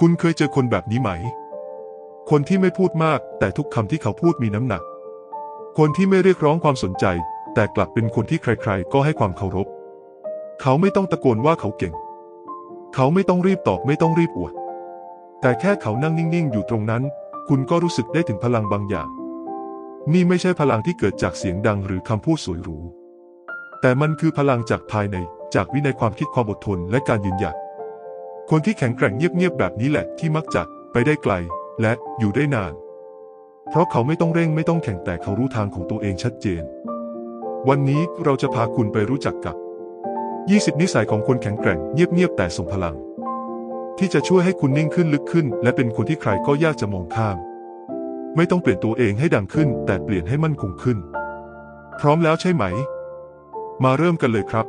คุณเคยเจอคนแบบนี้ไหม คนที่ไม่พูดมาก แต่ทุกคำที่เขาพูดมีน้ำหนัก คนที่ไม่เรียกร้องความสนใจ แต่กลับเป็นคนที่ใครๆ ก็ให้ความเคารพ เขาไม่ต้องตะโกนว่าเขาเก่ง เขาไม่ต้องรีบตอบไม่ต้องรีบอวด แต่แค่เขานั่งนิ่งๆ อยู่ตรงนั้น คุณก็รู้สึกได้ถึงพลังบางอย่าง นี่ไม่ใช่พลังที่เกิดจากเสียงดังหรือคำพูดสวยหรู แต่มันคือพลังจากภายใน จากวินัยความคิดความอดทนและการยืนหยัด คนที่แข็งแกร่งเงียบๆแบบนี้แหละที่มักจะไปได้ไกล และอยู่ได้นาน เพราะเขาไม่ต้องเร่งไม่ต้องแข่งแต่เขารู้ทางของตัวเองชัดเจน วันนี้เราจะพาคุณไปรู้จักกับ 20 นิสัยของคนแข็งแกร่งเงียบๆแต่ทรงพลัง ที่จะช่วยให้คุณนิ่งขึ้นลึกขึ้น และเป็นคนที่ใครก็ยากจะมองข้าม ไม่ต้องเปลี่ยนตัวเองให้ดังขึ้น แต่เปลี่ยนให้มั่นคงขึ้น พร้อมแล้วใช่ไหม มาเริ่มกันเลยครับ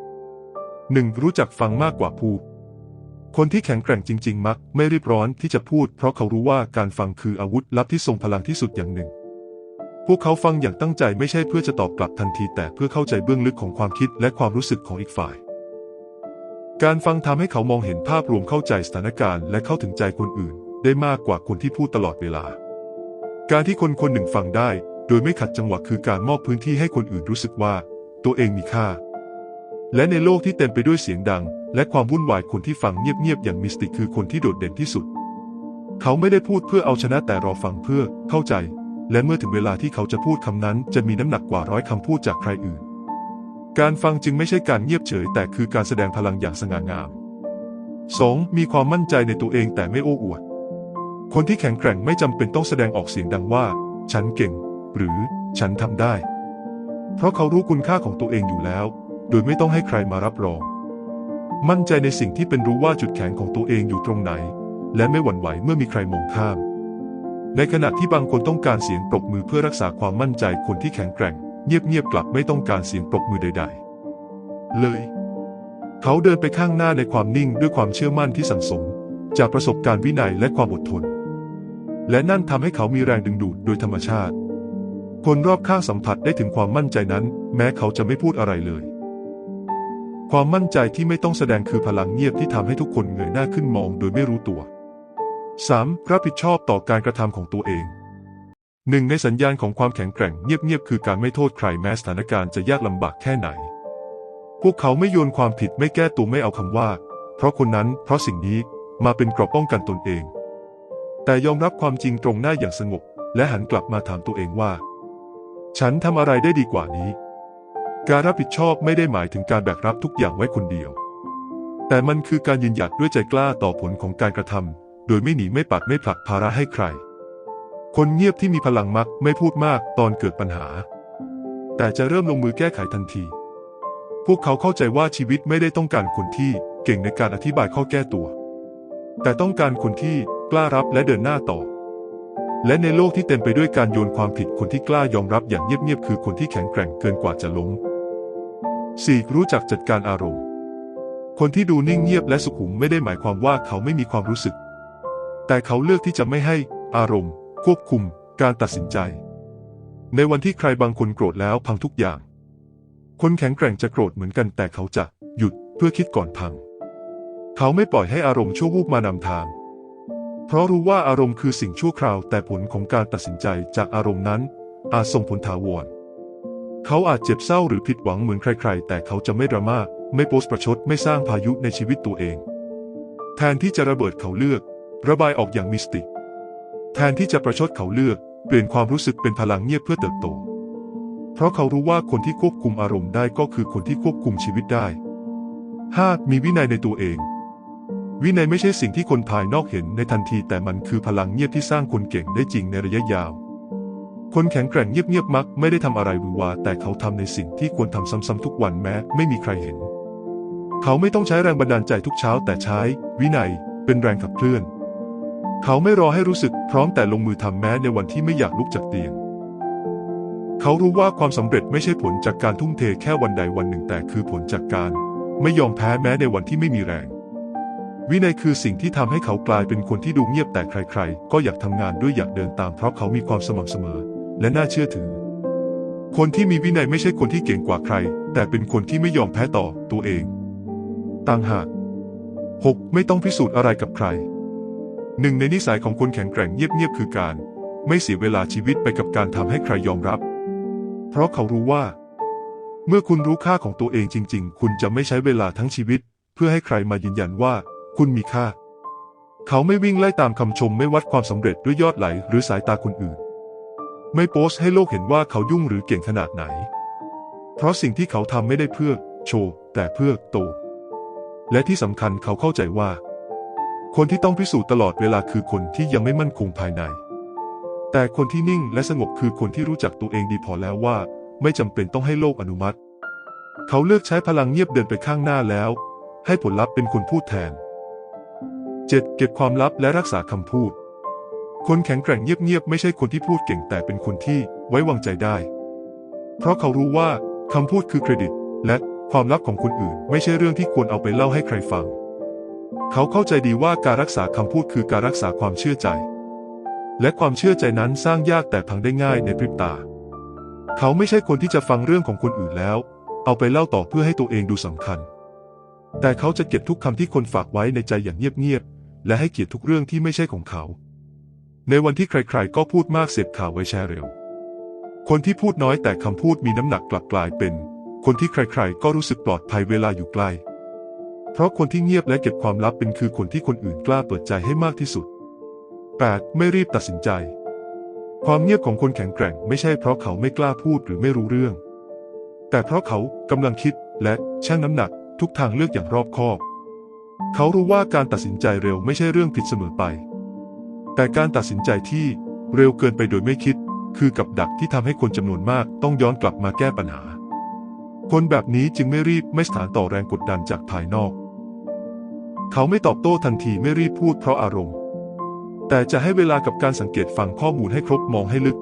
1. รู้จักฟังมากกว่าพูด คนที่แข็งแกร่งจริง ๆ มัก ไม่รีบร้อนที่จะพูด เพราะเขารู้ว่าการฟังคืออาวุธลับที่ทรงพลังที่สุดอย่างหนึ่ง พวกเขาฟังอย่างตั้งใจไม่ใช่เพื่อจะตอบกลับทันที แต่เพื่อเข้าใจเบื้องลึกของความคิดและความรู้สึกของอีกฝ่าย การฟังทำให้เขามองเห็นภาพรวมเข้าใจสถานการณ์และเข้าถึงใจคนอื่น ได้มากกว่าคนที่พูดตลอดเวลา การที่คนคนหนึ่งฟังได้ โดยไม่ขัดจังหวะคือการมอบพื้นที่ให้คนอื่นรู้สึกว่า ตัวเองมีค่า และในโลกที่เต็มไปด้วยเสียงดัง และความวุ่นวายคนที่ฟังเงียบๆอย่างมิสติกคือคนที่โดดเด่นที่สุด เขาไม่ได้พูดเพื่อเอาชนะแต่รอฟังเพื่อเข้าใจ และเมื่อถึงเวลาที่เขาจะพูดคำนั้น จะมีน้ำหนักกว่าร้อยคำพูดจากใครอื่น การฟังจึงไม่ใช่การเงียบเฉย แต่คือการแสดงพลังอย่างสง่างาม 2. มีความมั่นใจในตัวเองแต่ไม่โอ้อวด คนที่แข็งแกร่งไม่จำเป็นต้องแสดงออกเสียงดังว่า ฉันเก่ง หรือฉันทำได้ เพราะเขารู้คุณค่าของตัวเองอยู่แล้ว โดยไม่ต้องให้ใครมารับรอง มั่นใจในสิ่งที่เป็นรู้ว่าจุดแข็งของตัวเองอยู่ตรงไหน และไม่หวั่นไหวเมื่อมีใครมองข้าม ในขณะที่บางคนต้องการเสียงปรบมือเพื่อรักษาความมั่นใจคนที่แข็งแกร่ง เงียบๆกลับไม่ต้องการเสียงปรบมือใด ๆ เลย เขาเดินไปข้างหน้าในความนิ่งด้วยความเชื่อมั่นที่สั่งสม จากประสบการณ์วินัยและความอดทน และนั่นทำให้เขามีแรงดึงดูดโดยธรรมชาติคนรอบข้างสัมผัสได้ถึงความมั่นใจนั้น แม้เขาจะไม่พูดอะไรเลย ความมั่นใจที่ไม่ต้องแสดงคือพลังเงียบที่ทำให้ทุกคนเงยหน้าขึ้นมองโดยไม่รู้ตัว 3. รับผิดชอบต่อการกระทำของตัวเองหนึ่งในสัญญาณของความแข็งแกร่งเงียบๆคือการไม่โทษใครแม้สถานการณ์จะยากลำบากแค่ไหน พวกเขาไม่โยนความผิดไม่แก้ตัวไม่เอาคำว่า เพราะคนนั้นเพราะสิ่งนี้มาเป็นกรอบป้องกันตนเอง แต่ยอมรับความจริงตรงหน้าอย่างสงบ และหันกลับมาถามตัวเองว่า ฉันทำอะไรได้ดีกว่านี้ การรับผิดชอบไม่ได้หมายถึงการแบกรับทุกอย่างไว้คนเดียว แต่มันคือการยืนหยัดด้วยใจกล้าต่อผลของการกระทำโดยไม่หนีไม่ปัดไม่ผลักภาระให้ใคร คนเงียบที่มีพลังมักไม่พูดมากตอนเกิดปัญหา แต่จะเริ่มลงมือแก้ไขทันที พวกเขาเข้าใจว่าชีวิตไม่ได้ต้องการคนที่เก่งในการอธิบายข้อแก้ตัว แต่ต้องการคนที่กล้ารับและเดินหน้าต่อ และในโลกที่เต็มไปด้วยการโยนความผิดคนที่กล้ายอมรับอย่างเงียบๆคือคนที่แข็งแกร่งเกินกว่าจะล้ม 4. รู้จักจัดการอารมณ์ คนที่ดูนิ่งเงียบและสุขุมไม่ได้หมายความว่าเขาไม่มีความรู้สึก แต่เขาเลือกที่จะไม่ให้อารมณ์ ควบคุม การตัดสินใจ ในวันที่ใครบางคนโกรธแล้วพังทุกอย่าง คนแข็งแกร่งจะโกรธเหมือนกัน แต่เขาจะหยุดเพื่อคิดก่อนพัง เขาไม่ปล่อยให้อารมณ์ชั่ววูบมานำทาง เพราะรู้ว่าอารมณ์คือสิ่งชั่วคราว แต่ผลของการตัดสินใจจากอารมณ์นั้น อาจส่งผลถาวร เขาอาจเจ็บเศร้าหรือผิดหวังเหมือนใครๆ แต่เขาจะไม่ดราม่า ไม่โพสต์ประชด ไม่สร้างพายุในชีวิตตัวเอง แทนที่จะระเบิดเขาเลือก ระบายออกอย่างมิสติกแทนที่จะประชดเขาเลือก เปลี่ยนความรู้สึกเป็นพลังเงียบเพื่อเติบโต เพราะเขารู้ว่าคนที่ควบคุมอารมณ์ได้ก็คือคนที่ควบคุมชีวิตได้ 5. มีวินัยในตัวเอง วินัยไม่ใช่สิ่งที่คนภายนอกเห็นในทันที แต่มันคือพลังเงียบที่สร้างคนเก่งได้จริงในระยะยาว คนแข็งแกร่งเงียบๆมักไม่ได้ทำอะไรหวือหวาแต่เขาทำในสิ่งที่ควรทำซ้ำๆทุกวันแม้ไม่มีใครเห็น เขาไม่ต้องใช้แรงบันดาลใจทุกเช้าแต่ใช้ วินัยเป็นแรงขับเคลื่อน เขาไม่รอให้รู้สึกพร้อมแต่ลงมือทำแม้ในวันที่ไม่อยากลุกจากเตียง เขารู้ว่าความสำเร็จไม่ใช่ผลจากการทุ่มเทแค่วันใดวันหนึ่งแต่คือผลจากการ ไม่ยอมแพ้แม้ในวันที่ไม่มีแรง วินัยคือสิ่งที่ทำให้เขากลายเป็นคนที่ดูเงียบแต่ใคร ๆ ก็อยากทำงานด้วยอยากเดินตามเพราะเขามีความสม่ำเสมอ และน่าเชื่อถือ คนที่มีวินัยไม่ใช่คนที่เก่งกว่าใคร แต่เป็นคนที่ไม่ยอมแพ้ต่อตัวเอง ต่างหาก 6. ไม่ต้องพิสูจน์อะไรกับใคร หนึ่งในนิสัยของคนแข็งแกร่งเงียบๆคือการ ไม่เสียเวลาชีวิตไปกับการทำให้ใครยอมรับ เพราะเขารู้ว่า เมื่อคุณรู้ค่าของตัวเองจริง ๆ คุณจะไม่ใช้เวลาทั้งชีวิต เพื่อให้ใครมายืนยันว่า คุณมีค่า เขาไม่วิ่งไล่ตามคำชมไม่วัดความสำเร็จด้วยยอดไหลหรือสายตาคนอื่น ไม่โพสต์ให้โลกเห็นว่าเขายุ่งหรือเก่งขนาดไหน เพราะสิ่งที่เขาทำไม่ได้เพื่อโชว์ แต่เพื่อโต และที่สำคัญเขาเข้าใจว่า คนที่ต้องพิสูจน์ตลอดเวลาคือคนที่ยังไม่มั่นคงภายใน แต่คนที่นิ่งและสงบคือคนที่รู้จักตัวเองดีพอแล้วว่า ไม่จำเป็นต้องให้โลกอนุมัติ เขาเลือกใช้พลังเงียบเดินไปข้างหน้าแล้ว ให้ผลลัพธ์เป็นคนพูดแทน 7. เก็บความลับและรักษาคำพูด คนแข็งแกร่งเงียบๆไม่ใช่คนที่พูดเก่งแต่เป็นคนที่ไว้วางใจได้ เพราะเขารู้ว่าคำพูดคือเครดิต และความลับของคนอื่น ไม่ใช่เรื่องที่ควรเอาไปเล่าให้ใครฟัง เขาเข้าใจดีว่าการรักษาคำพูดคือการรักษาความเชื่อใจ และความเชื่อใจนั้นสร้างยากแต่พังได้ง่ายในพริบตา เขาไม่ใช่คนที่จะฟังเรื่องของคนอื่นแล้ว เอาไปเล่าต่อเพื่อให้ตัวเองดูสำคัญ แต่เขาจะเก็บทุกคำที่คนฝากไว้ในใจอย่างเงียบๆและให้เกียรติทุกเรื่องที่ไม่ใช่ของเขา ในวันที่ใครๆ ก็พูดมากเสพข่าวไว้แชร์เร็ว คนที่พูดน้อยแต่คำพูดมีน้ำหนักกลับกลายเป็น คนที่ใครๆ ก็รู้สึกปลอดภัยเวลาอยู่ใกล้ เพราะคนที่เงียบและเก็บความลับเป็นคือคนที่คนอื่นกล้าเปิดใจให้มากที่สุด 8. ไม่รีบตัดสินใจ ความเงียบของคนแข็งแกร่งไม่ใช่เพราะเขาไม่กล้าพูดหรือไม่รู้เรื่อง แต่เพราะเขากำลังคิดและชั่งน้ำหนักทุกทางเลือกอย่างรอบคอบ เขารู้ว่าการตัดสินใจเร็วไม่ใช่เรื่องผิดเสมอไป แต่การตัดสินใจที่เร็วเกินไปโดยไม่คิด คือกับดักที่ทำให้คนจำนวนมากต้องย้อนกลับมาแก้ปัญหา คนแบบนี้จึงไม่รีบไม่สถานต่อแรงกดดันจากภายนอก เขาไม่ตอบโต้ทันทีไม่รีบพูดเพราะอารมณ์ แต่จะให้เวลากับการสังเกตฟังข้อมูลให้ครบมองให้ลึก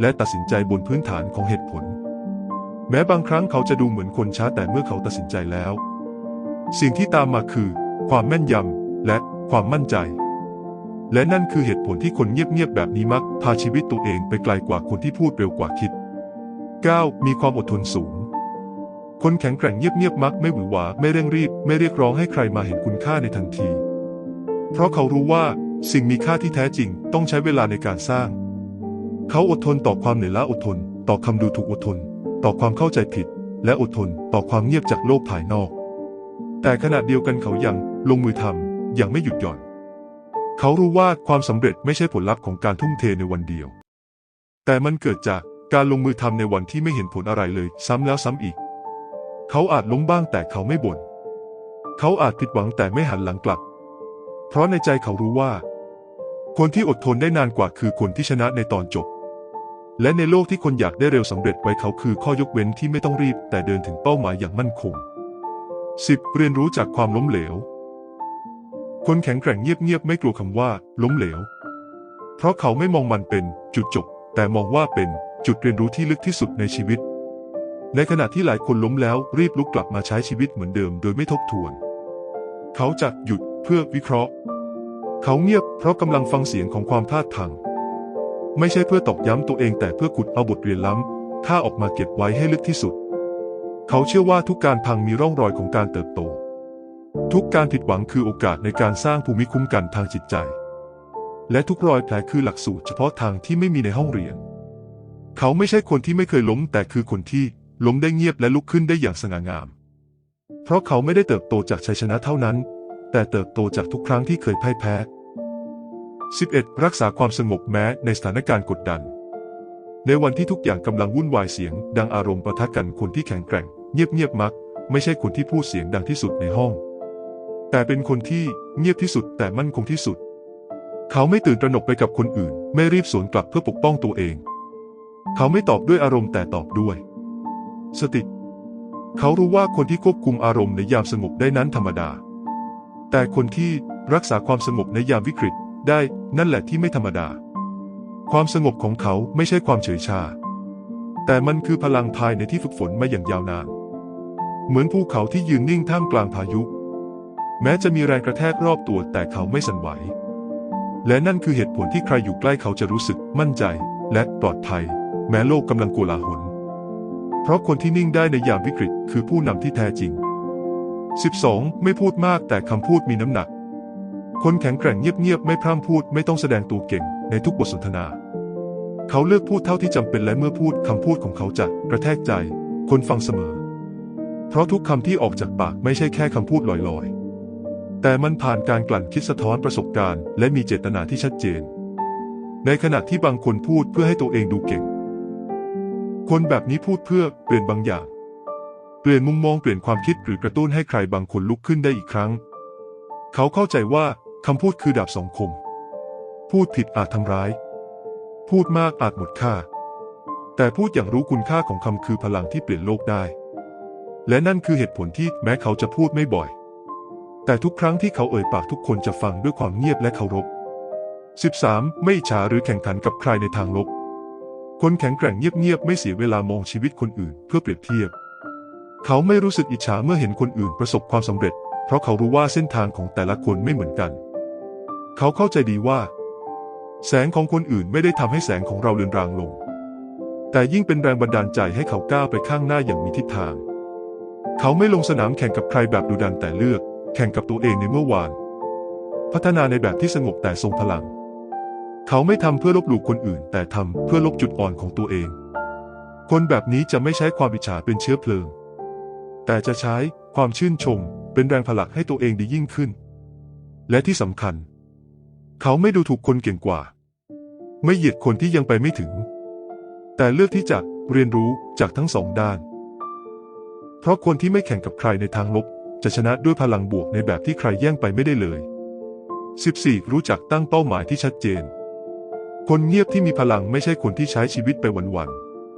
และตัดสินใจบนพื้นฐานของเหตุผล แม้บางครั้งเขาจะดูเหมือนคนช้าแต่เมื่อเขาตัดสินใจแล้ว สิ่งที่ตามมาคือ ความแม่นยำและความมั่นใจ และนั่นคือเหตุผลที่คนเงียบๆแบบนี้มักพาชีวิตตัวเองไปไกลกว่าคนที่พูดเร็วกว่าคิด 9. มีความอดทนสูง คนแข็งแกร่งเงียบๆมักไม่หวือหวาไม่เร่งรีบ ไม่เรียกร้องให้ใครมาเห็นคุณค่าในทันที เพราะเขารู้ว่าสิ่งมีค่าที่แท้จริงต้องใช้เวลาในการสร้าง เขาอดทนต่อความเหนื่อยล้าอดทน ต่อคำดูถูกอดทน ต่อความเข้าใจผิด และอดทนต่อความเงียบจากโลกภายนอก แต่ขณะเดียวกันเขายังลงมือทำอย่างไม่หยุดหย่อน เขารู้ว่าความสำเร็จไม่ใช่ผลลัพธ์ของการทุ่มเทในวันเดียว แต่มันเกิดจากการลงมือทำในวันที่ไม่เห็นผลอะไรเลยซ้ำแล้วซ้ำอีก เขาอาจล้มบ้างแต่เขาไม่บ่น เขาอาจผิดหวังแต่ไม่หันหลังกลับ เพราะในใจเขารู้ว่า คนที่อดทนได้นานกว่าคือคนที่ชนะในตอนจบ และในโลกที่คนอยากได้เร็วสำเร็จไว้เขาคือข้อยกเว้นที่ไม่ต้องรีบแต่เดินถึงเป้าหมายอย่างมั่นคง 10. เรียนรู้จากความล้มเหลว คนแข็งแกร่งเงียบๆไม่กลัวคำว่า ล้มเหลว เพราะเขาไม่มองมันเป็นจุดจบ แต่มองว่าเป็นจุดเรียนรู้ที่ลึกที่สุดในชีวิต ในขณะที่หลายคนล้มแล้วรีบลุกกลับมาใช้ชีวิตเหมือนเดิมโดยไม่ทบทวน เขาจะหยุดเพื่อวิเคราะห์ เขาเงียบเพราะกำลังฟังเสียงของความพลาดทางไม่ใช่เพื่อตอกย้ำตัวเองแต่เพื่อขุดเอาบทเรียนล้ำค่าออกมาเก็บไว้ให้ลึกที่สุด เขาเชื่อว่าทุกการพังมีร่องรอยของการเติบโต ทุกการผิดหวังคือโอกาสในการสร้างภูมิคุ้มกันทางจิตใจ และทุกรอยแผลคือหลักสูตรเฉพาะทางที่ไม่มีในห้องเรียน เขาไม่ใช่คนที่ไม่เคยล้ม แต่คือคนที่ล้มได้เงียบและลุกขึ้นได้อย่างสง่างาม เพราะเขาไม่ได้เติบโตจากชัยชนะเท่านั้น แต่เติบโตจากทุกครั้งที่เคยพ่ายแพ้ 11. รักษาความสงบแม้ในสถานการณ์กดดัน ในวันที่ทุกอย่างกำลังวุ่นวายเสียง ดังอารมณ์ประทะกันคนที่แข็งแกร่ง เงียบๆมัก ไม่ใช่คนที่พูดเสียงดังที่สุดในห้อง แต่เป็นคนที่เงียบที่สุดแต่มั่นคงที่สุด เขาไม่ตื่นตระหนกไปกับคนอื่น ไม่รีบสวนกลับเพื่อปกป้องตัวเอง เขาไม่ตอบด้วยอารมณ์แต่ตอบด้วย สติ เขารู้ว่าคนที่ควบคุมอารมณ์ในยามสงบได้นั้นธรรมดา แต่คนที่รักษาความสงบในยามวิกฤตได้นั่นแหละที่ไม่ธรรมดา ความสงบของเขาไม่ใช่ความเฉยชา แต่มันคือพลังภายในที่ฝึกฝนมาอย่างยาวนาน เหมือนภูเขาที่ยืนนิ่งท่ามกลางพายุ แม้จะมีแรงกระแทกรอบตัวแต่เขาไม่สั่นไหว และนั่นคือเหตุผลที่ใครอยู่ใกล้เขาจะรู้สึกมั่นใจ และปลอดภัย แม้โลกกำลังโกลาหล เพราะคนที่นิ่งได้ในยามวิกฤตคือผู้นำที่แท้จริง 12. ไม่พูดมากแต่คำพูดมีน้ำหนัก คนแข็งแกร่งเงียบๆ ไม่พร่ำพูดไม่ต้องแสดงตัวเก่งในทุกบทสนทนา เขาเลือกพูดเท่าที่จำเป็นและเมื่อพูดคำพูดของเขาจะกระแทกใจ คนฟังเสมอ เพราะทุกคำที่ออกจากปากไม่ใช่แค่คำพูดลอยๆ แต่มันผ่านการกลั่นคิดสะท้อนประสบการณ์ และมีเจตนาที่ชัดเจน ในขณะที่บางคนพูดเพื่อให้ตัวเองดูเก่ง คนแบบนี้พูดเพื่อเปลี่ยนบางอย่าง เปลี่ยนมุมมองเปลี่ยนความคิดหรือกระตุ้นให้ใครบางคนลุกขึ้นได้อีกครั้ง เขาเข้าใจว่าคำพูดคือดาบสองคม พูดผิดอาจทำร้าย พูดมากอาจหมดค่า แต่พูดอย่างรู้คุณค่าของคำคือพลังที่เปลี่ยนโลกได้ และนั่นคือเหตุผลที่แม้เขาจะพูดไม่บ่อย แต่ทุกครั้งที่เขาเอ่ยปากทุกคนจะฟังด้วยความเงียบและเคารพ 13. ไม่อิจฉาหรือแข่งขันกับใครในทางลบ คนแข็งแกร่งเงียบๆไม่เสียเวลามองชีวิตคนอื่นเพื่อเปรียบเทียบ เขาไม่รู้สึกอิจฉาเมื่อเห็นคนอื่นประสบความสำเร็จ เพราะเขารู้ว่าเส้นทางของแต่ละคนไม่เหมือนกัน เขาเข้าใจดีว่า แสงของคนอื่นไม่ได้ทำให้แสงของเราเลือนรางลง แต่ยิ่งเป็นแรงบันดาลใจให้เขาก้าวไปข้างหน้าอย่างมีทิศทาง เขาไม่ลงสนามแข่งกับใครแบบดุดันแต่เลือก แข่งกับตัวเองในเมื่อวาน พัฒนาในแบบที่สงบแต่ทรงพลัง เขาไม่ทำเพื่อลบหลู่คนอื่น แต่ทำเพื่อลบจุดอ่อนของตัวเอง คนแบบนี้จะไม่ใช้ความอิจฉาเป็นเชื้อเพลิง แต่จะใช้ความชื่นชมเป็นแรงผลักให้ตัวเองดียิ่งขึ้น และที่สำคัญ เขาไม่ดูถูกคนเก่งกว่า ไม่เหยียดคนที่ยังไปไม่ถึง แต่เลือกที่จะเรียนรู้จากทั้งสองด้าน เพราะคนที่ไม่แข่งกับใครในทางลบ จะชนะด้วยพลังบวกในแบบที่ใครแย่งไปไม่ได้เลย 14. รู้จักตั้งเป้าหมายที่ชัดเจน คนเงียบที่มีพลังไม่ใช่คนที่ใช้ชีวิตไปวัน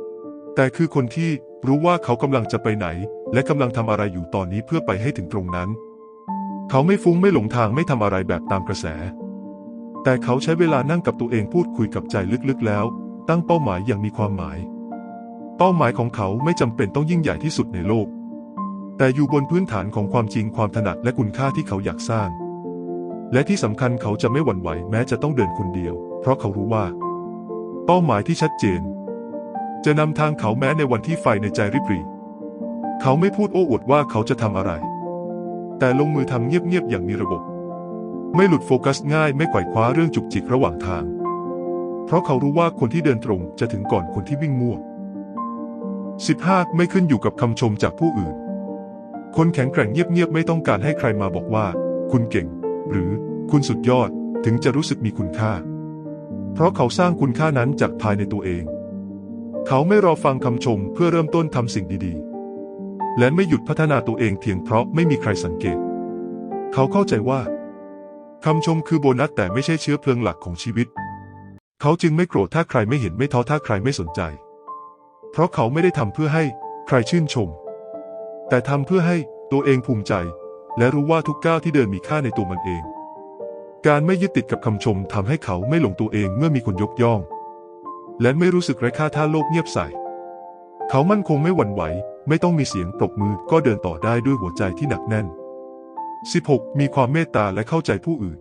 ๆ แต่คือคนที่รู้ว่าเขากำลังจะไปไหน และกำลังทำอะไรอยู่ตอนนี้เพื่อไปให้ถึงตรงนั้น เขาไม่ฟุ้งไม่หลงทางไม่ทำอะไรแบบตามกระแส แต่เขาใช้เวลานั่งกับตัวเองพูดคุยกับใจลึกๆแล้ว ตั้งเป้าหมายอย่างมีความหมาย เป้าหมายของเขาไม่จำเป็นต้องยิ่งใหญ่ที่สุดในโลก แต่อยู่บนพื้นฐานของความจริงความถนัดและคุณค่าที่เขาอยากสร้าง และที่สำคัญเขาจะไม่หวั่นไหวแม้จะต้องเดินคนเดียว เพราะเขารู้ว่า เป้าหมายที่ชัดเจน จะนำทางเขาแม้ในวันที่ไฟในใจริบหรี่เขาไม่พูดโอ้อวดว่าเขาจะทำอะไร แต่ลงมือทำเงียบๆอย่างมีระบบ ไม่หลุดโฟกัสง่ายไม่ไขว่คว้าเรื่องจุกจิกระหว่างทาง เพราะเขารู้ว่าคนที่เดินตรงจะถึงก่อนคนที่วิ่งมั่ว 15. ไม่ขึ้นอยู่กับคำชมจากผู้อื่น คนแข็งแกร่งเงียบๆไม่ต้องการให้ใครมาบอกว่า คุณเก่ง หรือคุณสุดยอดถึงจะรู้สึกมีคุณค่า เพราะเขาสร้างคุณค่านั้นจากภายในตัวเอง เขาไม่รอฟังคำชมเพื่อเริ่มต้นทำสิ่งดีๆ และไม่หยุดพัฒนาตัวเองเพียงเพราะไม่มีใครสังเกต เขาเข้าใจว่าคำชมคือโบนัสแต่ไม่ใช่เชื้อเพลิงหลักของชีวิต เขาจึงไม่โกรธถ้าใครไม่เห็นไม่ท้อถ้าใครไม่สนใจ เพราะเขาไม่ได้ทำเพื่อให้ใครชื่นชม แต่ทำเพื่อให้ตัวเองภูมิใจ และรู้ว่าทุกก้าวที่เดินมีค่าในตัวมันเอง การไม่ยึดติดกับคำชมทำให้เขาไม่หลงตัวเองเมื่อมีคนยกย่อง และไม่รู้สึกไร้ค่าถ้าโลกเงียบใส่ เขามั่นคงไม่หวั่นไหว ไม่ต้องมีเสียงปรบมือก็เดินต่อได้ด้วยหัวใจที่หนักแน่น 16. มีความเมตตาและเข้าใจผู้อื่น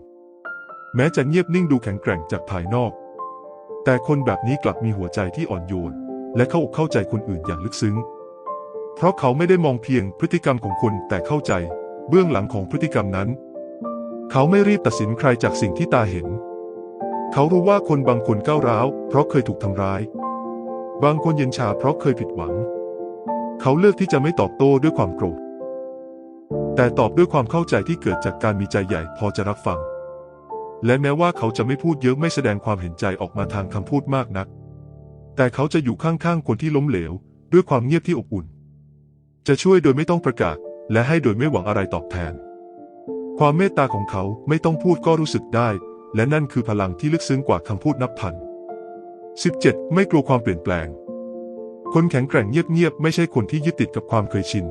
แม้จะเงียบนิ่งดูแข็งแกร่งจากภายนอก แต่คนแบบนี้กลับมีหัวใจที่อ่อนโยน และเข้าอกเข้าใจคนอื่นอย่างลึกซึ้ง เพราะเขาไม่ได้มองเพียงพฤติกรรมของคนแต่เข้าใจ เบื้องหลังของพฤติกรรมนั้น เขาไม่รีบตัดสินใครจากสิ่งที่ตาเห็น เขารู้ว่าคนบางคนก้าวร้าว เพราะเคยถูกทำร้าย บางคนเย็นชาเพราะเคยผิดหวัง เขาเลือกที่จะไม่ตอบโต้ด้วยความโกรธแต่ตอบด้วยความเข้าใจที่เกิดจากการมีใจใหญ่พอจะรับฟัง และแม้ว่าเขาจะไม่พูดเยอะไม่แสดงความเห็นใจออกมาทางคำพูดมากนัก แต่เขาจะอยู่ข้างๆคนที่ล้มเหลว ด้วยความเงียบที่อบอุ่น จะช่วยโดยไม่ต้องประกาศ และให้โดยไม่หวังอะไรตอบแทน ความเมตตาของเขาไม่ต้องพูดก็รู้สึกได้ และนั่นคือพลังที่ลึกซึ้งกว่าคำพูดนับพัน 17. ไม่กลัวความเปลี่ยนแปลง คนแข็งแกร่งเงียบๆไม่ใช่คนที่ยึดติดกับความเคยชิน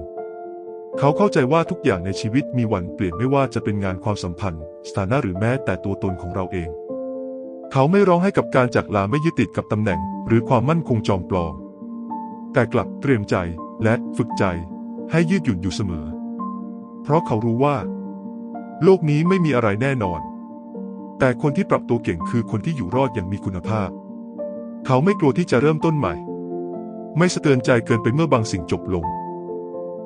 เขาเข้าใจว่าทุกอย่างในชีวิตมีวันเปลี่ยนไม่ว่าจะเป็นงานความสัมพันธ์ สถานะหรือแม้แต่ตัวตนของเราเอง เขาไม่ร้องให้กับการจากลาไม่ยึดติดกับตำแหน่ง หรือความมั่นคงจอมปลอม แต่กลับเตรียมใจ และฝึกใจให้ยืดหยุ่นอยู่เสมอ เพราะเขารู้ว่า โลกนี้ไม่มีอะไรแน่นอน แต่คนที่ปรับตัวเก่งคือคนที่อยู่รอดอย่างมีคุณภาพ เขาไม่กลัวที่จะเริ่มต้นใหม่ ไม่สะเตือนใจเกินไปเมื่อบางสิ่งจบลง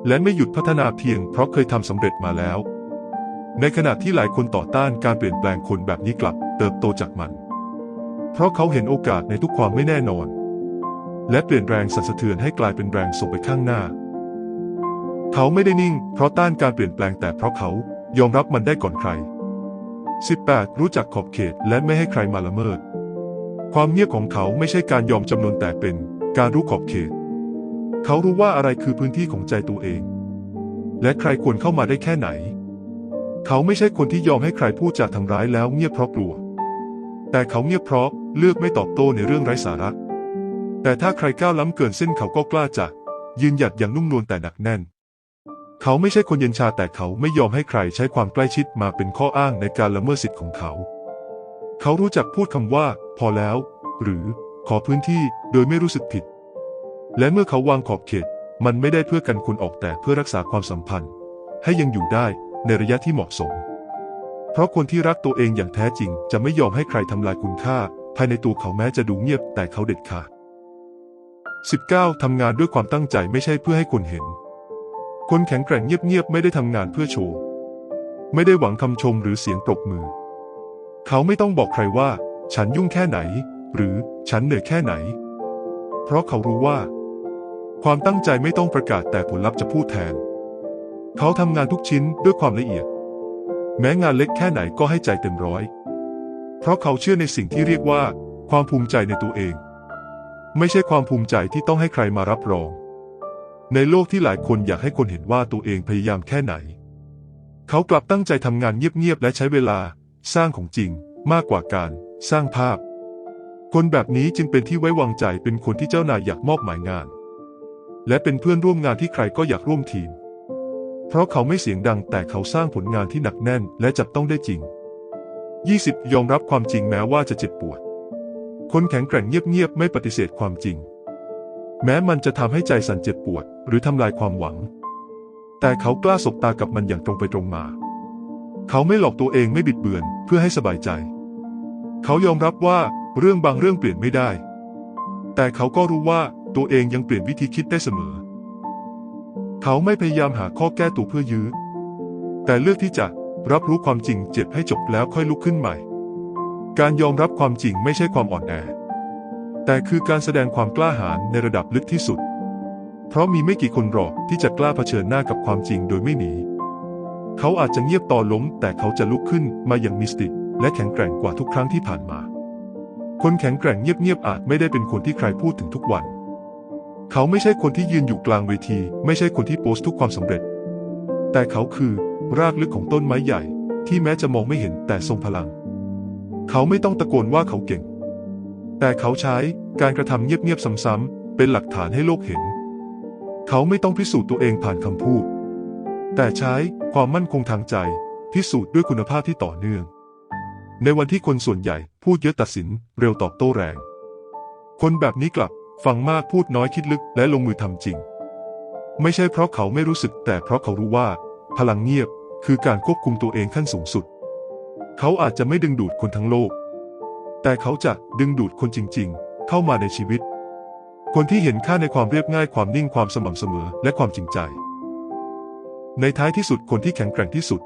และไม่หยุดพัฒนาเพียงเพราะเคยทำสำเร็จมาแล้ว ในขณะที่หลายคนต่อต้านการเปลี่ยนแปลงคนแบบนี้กลับ เติบโตจากมัน เพราะเขาเห็นโอกาสในทุกความไม่แน่นอน และเปลี่ยนแรงสั่นสะเทือนให้กลายเป็นแรงส่งไปข้างหน้า เขาไม่ได้นิ่ง เพราะต้านการเปลี่ยนแปลงแต่เพราะเขายอมรับมันได้ก่อนใคร 18. รู้จักขอบเขตและไม่ให้ใครมาละเมิด ความเงียบของเขาไม่ใช่การยอมจำนนแต่เป็นการรู้ขอบเขต เขารู้ว่าอะไรคือพื้นที่ของใจตัวเอง และใครควรเข้ามาได้แค่ไหน เขาไม่ใช่คนที่ยอมให้ใครพูดจาทำร้ายแล้วเงียบเพราะกลัว แต่เขาเงียบเพราะเลือกไม่ตอบโต้ในเรื่องไร้สาระ แต่ถ้าใครก้าวล้ำเกินเส้นเขาก็กล้าจะยืนหยัดอย่างนุ่มนวลแต่หนักแน่น เขาไม่ใช่คนเย็นชาแต่เขาไม่ยอมให้ใครใช้ความใกล้ชิดมาเป็นข้ออ้างในการละเมิดสิทธิ์ของเขา เขารู้จักพูดคำว่า พอแล้ว หรือขอพื้นที่โดยไม่รู้สึกผิด และเมื่อเขาวางขอบเขต มันไม่ได้เพื่อกันคนออกแต่เพื่อรักษาความสัมพันธ์ ให้ยังอยู่ได้ในระยะที่เหมาะสม เพราะคนที่รักตัวเองอย่างแท้จริง จะไม่ยอมให้ใครทำลายคุณค่า ภายในตัวเขาแม้จะดูเงียบแต่เขาเด็ดขาด 19. ทำงานด้วยความตั้งใจไม่ใช่เพื่อให้คนเห็น คนแข็งแกร่งเงียบๆไม่ได้ทำงานเพื่อโชว์ ไม่ได้หวังคำชมหรือเสียงปรบมือ เขาไม่ต้องบอกใครว่า ฉันยุ่งแค่ไหน หรือฉันเหนื่อยแค่ไหน เพราะเขารู้ว่า ความตั้งใจไม่ต้องประกาศแต่ผลลัพธ์จะพูดแทน เขาทำงานทุกชิ้นด้วยความละเอียด แม้งานเล็กแค่ไหนก็ให้ใจเต็มร้อย เพราะเขาเชื่อในสิ่งที่เรียกว่า ความภูมิใจในตัวเอง ไม่ใช่ความภูมิใจที่ต้องให้ใครมารับรอง ในโลกที่หลายคนอยากให้คนเห็นว่าตัวเองพยายามแค่ไหน เขากลับตั้งใจทำงานเงียบๆและใช้เวลาสร้างของจริงมากกว่าการสร้างภาพ คนแบบนี้จึงเป็นที่ไว้วางใจเป็นคนที่เจ้านายอยากมอบหมายงาน และเป็นเพื่อนร่วมงานที่ใครก็อยากร่วมทีม เพราะเขาไม่เสียงดังแต่เขาสร้างผลงานที่หนักแน่นและจับต้องได้จริง 20. ยอมรับความจริงแม้ว่าจะเจ็บปวด คนแข็งแกร่งเงียบๆไม่ปฏิเสธความจริง แม้มันจะทำให้ใจสั่นเจ็บปวด หรือทำลายความหวัง แต่เขากล้าสบตากับมันอย่างตรงไปตรงมา เขาไม่หลอกตัวเองไม่บิดเบือนเพื่อให้สบายใจ เขายอมรับว่าเรื่องบางเรื่องเปลี่ยนไม่ได้ แต่เขาก็รู้ว่าตัวเองยังเปลี่ยนวิธีคิดได้เสมอ เขาไม่พยายามหาข้อแก้ตัวเพื่อยื้อ แต่เลือกที่จะรับรู้ความจริงเจ็บให้จบแล้วค่อยลุกขึ้นใหม่ การยอมรับความจริงไม่ใช่ความอ่อนแอ แต่คือการแสดงความกล้าหาญในระดับลึกที่สุด เพราะมีไม่กี่คนหรอกที่จะกล้าเผชิญหน้ากับความจริงโดยไม่หนี เขาอาจจะเงียบตอล้ม แต่เขาจะลุกขึ้นมาอย่างมิสติและแข็งแกร่งกว่าทุกครั้งที่ผ่านมา คนแข็งแกร่งเงียบๆอาจไม่ได้เป็นคนที่ใครพูดถึงทุกวัน เขาไม่ใช่คนที่ยืนอยู่กลางเวที ไม่ใช่คนที่โพสต์ทุกความสำเร็จ แต่เขาคือรากลึกของต้นไม้ใหญ่ ที่แม้จะมองไม่เห็นแต่ทรงพลัง เขาไม่ต้องตะโกนว่าเขาเก่ง แต่เขาใช้การกระทำเงียบๆซ้ำๆเป็นหลักฐานให้โลกเห็น เขาไม่ต้องพิสูจน์ตัวเองผ่านคำพูด แต่ใช้ความมั่นคงทางใจ พิสูจน์ด้วยคุณภาพที่ต่อเนื่อง ในวันที่คนส่วนใหญ่พูดเยอะตัดสินเร็วตอบโต้แรง คนแบบนี้กลับฟังมากพูดน้อยคิดลึกและลงมือทำจริง ไม่ใช่เพราะเขาไม่รู้สึกแต่เพราะเขารู้ว่า พลังเงียบคือการควบคุมตัวเองขั้นสูงสุด เขาอาจจะไม่ดึงดูดคนทั้งโลก แต่เขาจะดึงดูดคนจริง ๆ เข้ามาในชีวิต คนที่เห็นค่าในความเรียบง่ายความนิ่งความสม่ำเสมอและความจริงใจ ในท้ายที่สุดคนที่แข็งแกร่งที่สุด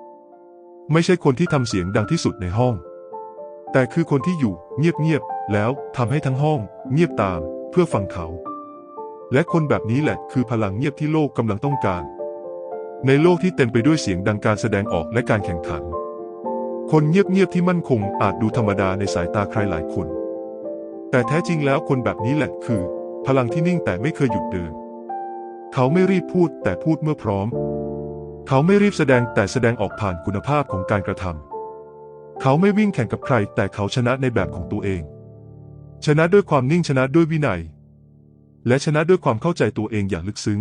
ไม่ใช่คนที่ทำเสียงดังที่สุดในห้อง แต่คือคนที่อยู่เงียบๆแล้วทำให้ทั้งห้อง เงียบตามเพื่อฟังเขา และคนแบบนี้แหละคือพลังเงียบที่โลกกำลังต้องการในโลกที่เต็มไปด้วยเสียงดังการแสดงออกและการแข่งขัน คนเงียบๆที่มั่นคงอาจดูธรรมดาในสายตาใครหลายคน แต่แท้จริงแล้วคนแบบนี้แหละคือ พลังที่นิ่งแต่ไม่เคยหยุดเดิน เขาไม่รีบพูดแต่พูดเมื่อพร้อม เขาไม่รีบแสดงแต่แสดงออกผ่านคุณภาพของการกระทำเขาไม่วิ่งแข่งกับใคร แต่เขาชนะในแบบของตัวเอง ชนะด้วยความนิ่งชนะด้วยวินัย และชนะด้วยความเข้าใจตัวเองอย่างลึกซึ้ง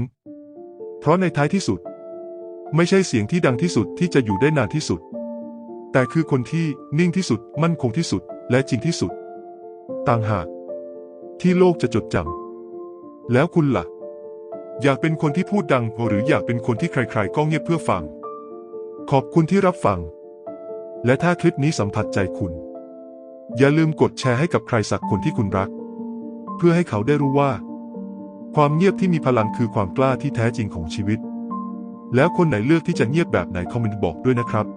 เพราะในท้ายที่สุด ไม่ใช่เสียงที่ดังที่สุดที่จะอยู่ได้นานที่สุด แต่คือคนที่นิ่งที่สุดมั่นคงที่สุดและจริงที่สุด ต่างหาก ที่โลกจะจดจำแล้วคุณล่ะ อยากเป็นคนที่พูดดังหรืออยากเป็นคนที่ใครๆก็เงียบเพื่อฟัง ขอบคุณที่รับฟัง และถ้าคลิปนี้สัมผัสใจคุณ อย่าลืมกดแชร์ให้กับใครสักคนที่คุณรัก เพื่อให้เขาได้รู้ว่า ความเงียบที่มีพลังคือความกล้าที่แท้จริงของชีวิต แล้วคนไหนเลือกที่จะเงียบแบบไหนคอมเมนต์บอกด้วยนะครับ